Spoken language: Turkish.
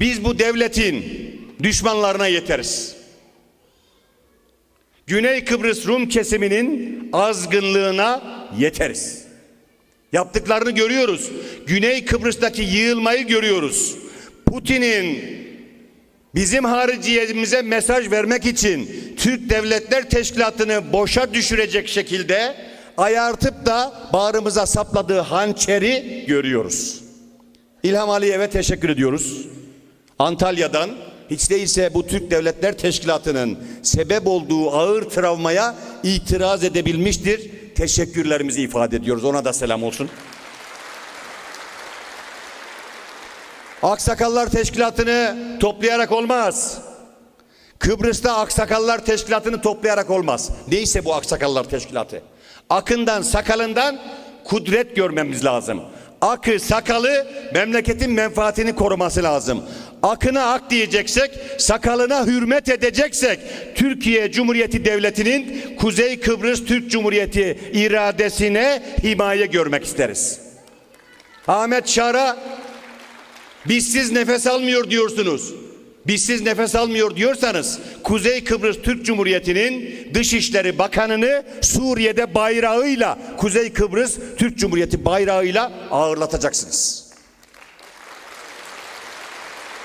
Biz bu devletin düşmanlarına yeteriz. Güney Kıbrıs Rum kesiminin azgınlığına yeteriz. Yaptıklarını görüyoruz. Güney Kıbrıs'taki yığılmayı görüyoruz. Putin'in bizim hariciyemize mesaj vermek için Türk Devletler Teşkilatı'nı boşa düşürecek şekilde ayartıp da bağrımıza sapladığı hançeri görüyoruz. İlham Aliyev'e teşekkür ediyoruz. Antalya'dan hiç değilse bu Türk Devletler Teşkilatı'nın sebep olduğu ağır travmaya itiraz edebilmiştir. Teşekkürlerimizi ifade ediyoruz. Ona da selam olsun. Aksakallar Teşkilatı'nı toplayarak olmaz. Kıbrıs'ta Aksakallar Teşkilatı'nı toplayarak olmaz. Neyse bu Aksakallar Teşkilatı. Akından sakalından kudret görmemiz lazım. Akı sakalı memleketin menfaatini koruması lazım. Akına ak diyeceksek, sakalına hürmet edeceksek Türkiye Cumhuriyeti Devleti'nin Kuzey Kıbrıs Türk Cumhuriyeti iradesine himaye görmek isteriz. Ahmet Şar'a Bizsiz nefes almıyor diyorsunuz. Bizsiz nefes almıyor diyorsanız Kuzey Kıbrıs Türk Cumhuriyeti'nin Dışişleri Bakanı'nı Suriye'de bayrağıyla Kuzey Kıbrıs Türk Cumhuriyeti bayrağıyla ağırlatacaksınız.